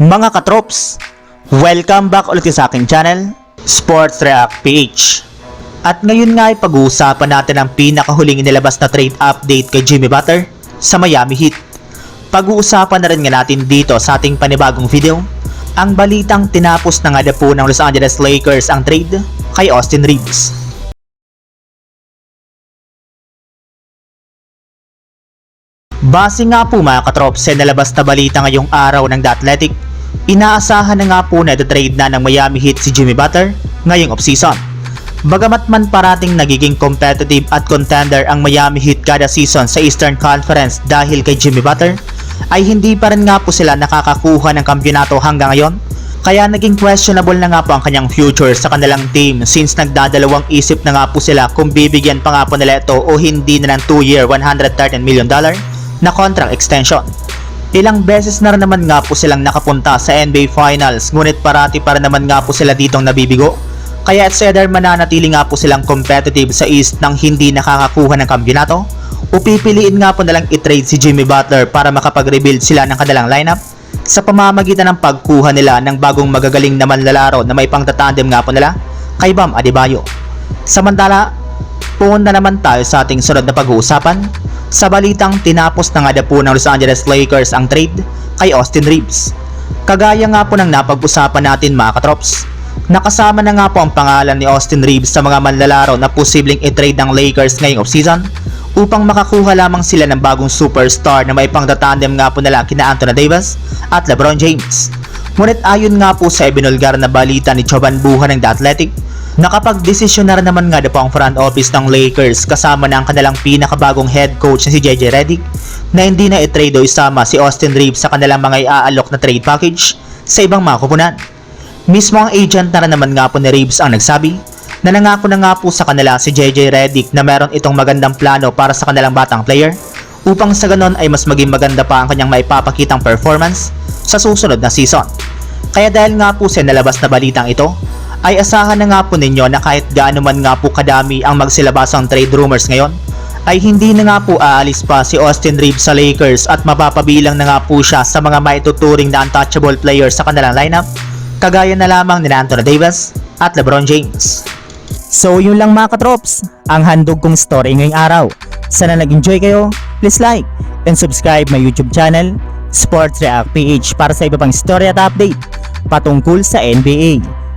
Mga katrops, welcome back ulit sa aking channel, Sports React PH. At ngayon nga ay pag-uusapan natin ang pinakahuling inilabas na trade update kay Jimmy Butler sa Miami Heat. Pag-uusapan na rin nga natin dito sa ating panibagong video, ang balitang tinapos na nga na po ng Los Angeles Lakers ang trade kay Austin Reeves. Base nga po mga katrops sa nalabas na balita ngayong araw ng The Athletic, inaasahan na nga po na trade na ng Miami Heat si Jimmy Butler ngayong offseason. Bagamat man parating nagiging competitive at contender ang Miami Heat kada season sa Eastern Conference dahil kay Jimmy Butler, ay hindi pa rin nga po sila nakakakuha ng kampyonato hanggang ngayon. Kaya naging questionable na nga po ang kanyang future sa kanilang team since nagdadalawang isip na nga po sila kung bibigyan pa nga po nila ito o hindi na ng 2-year $113 million na contract extension. Ilang beses na rin naman nga po silang nakapunta sa NBA Finals ngunit parati pa rin naman nga po sila ditong nabibigo. Kaya it's either mananatili nga po silang competitive sa East nang hindi nakakakuha ng kampyonato o pipiliin nga po nalang i-trade si Jimmy Butler para makapag-rebuild sila ng kanilang lineup sa pamamagitan ng pagkuha nila ng bagong magagaling na manlalaro na may pangtatandem nga po nila kay Bam Adebayo. Samantala, Pumunta naman tayo sa ating sunod na pag-uusapan sa balitang tinapos na nga na po ng Los Angeles Lakers ang trade kay Austin Reeves. Kagaya nga po ng napag-usapan natin mga katrops, nakasama na nga po ang pangalan ni Austin Reeves sa mga manlalaro na posibleng i-trade ng Lakers ngayong offseason upang makakuha lamang sila ng bagong superstar na may pangtatandem nga po nila kina Anthony Davis at LeBron James. Ngunit ayon nga po sa ibinulgar na balita ni Choban Buha ng The Athletic, Nakapag-desisyon na naman nga na po ang front office ng Lakers kasama na ang kanilang pinakabagong head coach na si JJ Redick na hindi na i-trade o isama si Austin Reeves sa kanilang mga iaalok na trade package sa ibang mga kupunan. Mismo ang agent na naman nga po ni Reeves ang nagsabi na nangako na nga po sa kanila si JJ Redick na meron itong magandang plano para sa kanilang batang player upang sa ganon ay mas maging maganda pa ang kanyang maipapakitang performance sa susunod na season. Kaya dahil nga po sa nalabas na balitang ito, ay asahan na nga po ninyo na kahit gaano man nga po kadami ang magsilabasang trade rumors ngayon, ay hindi na nga po aalis pa si Austin Reeves sa Lakers at mapapabilang na nga po siya sa mga maituturing na untouchable players sa kanilang lineup, kagaya na lamang ni Anthony Davis at LeBron James. So yun lang mga katrops, ang handog kong story ngayong araw. Sana nag-enjoy kayo, please like and subscribe my YouTube channel, Sports React PH para sa iba pang story at update patungkol sa NBA.